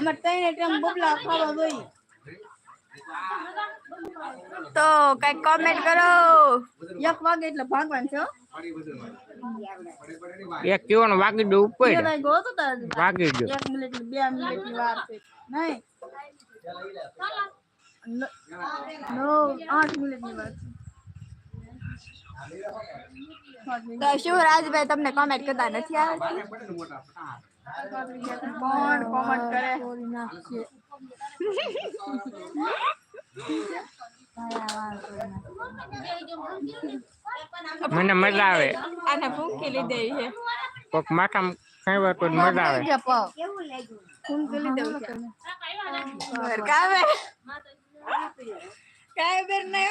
અમારે ત્રણ ટાઈમ બબલા ખાવા જોઈએ. તો કઈ કોમેન્ટ કરો. એક વાગે એટલે ભાગવાનું છે હો. એક કેવો ને વાગી દો બે ઉપર વાગે દો એક મિનિટ બે મિનિટની વાર છે. નહીં. ન- આઠ મિનિટની વાર છે. તો શું રાજભાઈ તમને કોમેન્ટ કરતા નથી આવડતી? કોણ કોમેન્ટ કરે? મને મજા આવે. આને ભૂખી લીધી છે. કોક માથા કઈ જ મજા આવે. છે. બર કાવે. કાય બેર ને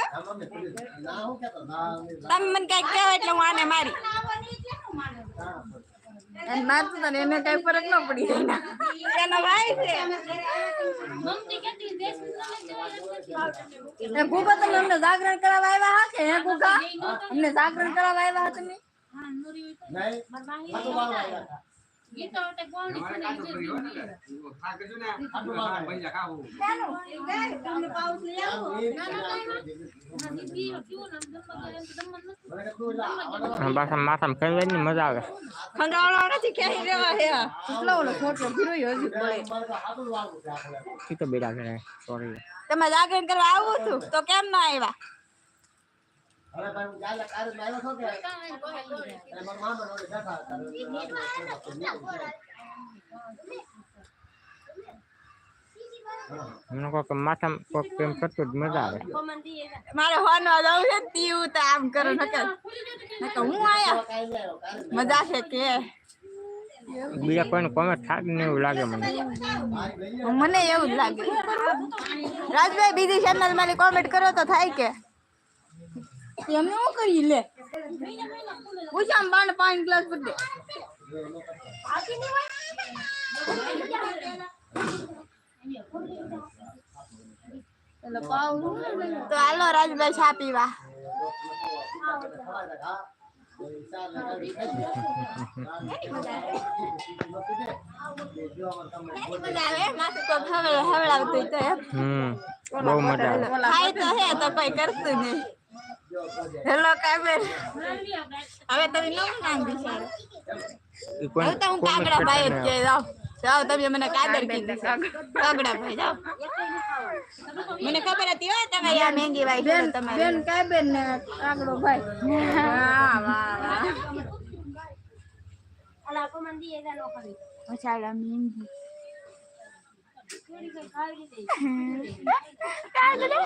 તમે મને કઈ કહેવા એટલે હું આને મારી. અને મારતું તને એને કઈ ફરક ન પડી એનો. ભાઈ છે. એ ગુગા તમે અમને જાગરણ કરાવવા આવ્યા હા કે હે ગુગા અમને જાગરણ કરાવવા આવ્યા હા તમે? અને પાછા માથામાં ખાઈ ની મજા આવે. ખંડાળો નથી ક્યાંય રેવા હે કેટલો ઓલો ખોટલો ભીરો હજી પડે. તો બેડા કરે સોરી તમે જાગરણ કરવા આવું છું? તો કેમ ના આવ્યા? મને કોક માથા કોક એમ કરતું જ મજા આવે. મારે હોનવા જવું છે તીવું તો આમ કરો નકર નકર હું આયા? મજા છે કે? બીજા કોઈને કોમેન્ટ થાય ને એવું લાગે મને. મને એવું જ લાગે. રાજભાઈ બીજી ચેનલ મારી કોમેન્ટ કરો તો થાય કે? એમને શું કરી લે. પૂછામ બાણ પાણી ગ્લાસ ભરી દે તો હાલો રાજભાઈ ચા પીવા. તો હમ. બહુ મજા આવે. ખાય તો હે તો કોઈ કરતું નહીં. હેલો કાબેર. હવે તમે નો નામ ઈ હવે તો હું કાગડા ભાઈ જ કે જાઓ જાઓ તમે મને કાદર કીધી કાગડા ભાઈ જાવ મને ખબર હતી હોય તમે આ મહેંગી ભાઈ બેન તમારે. બેન કાય ને કાગડો ભાઈ. વાહ વાહ વાહ. મસાલા મહેંગી કાગડા?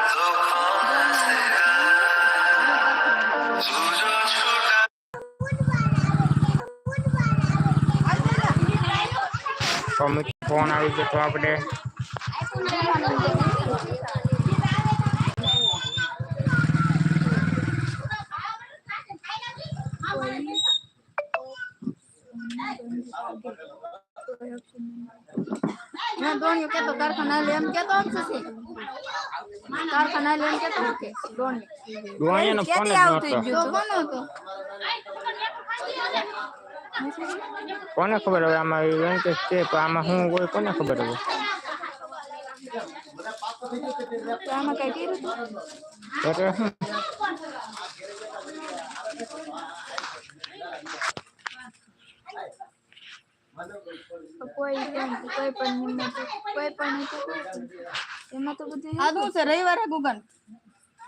તો મિત્રો ફોન આવી ગયો તો આપણે મેં દોણિયો કેતો કારખાના લે એમ કેતો છે કારખાના લે એમ કેતો કે દોણિયો. નો ફોન જ નહોતો ગયું તો કોનો હતો? કોને ખબર હવે આમાં વેંકટેશ છે પણ આમાં શું હોય કોને ખબર હવે? તો આમાં કઈ કર્યું એટલે શું કોઈ પણ કોઈ પણ કોઈ પણ નહીં કોઈ પણ. એમાં. તો બધું આ છે? રવિવારે ગુગન?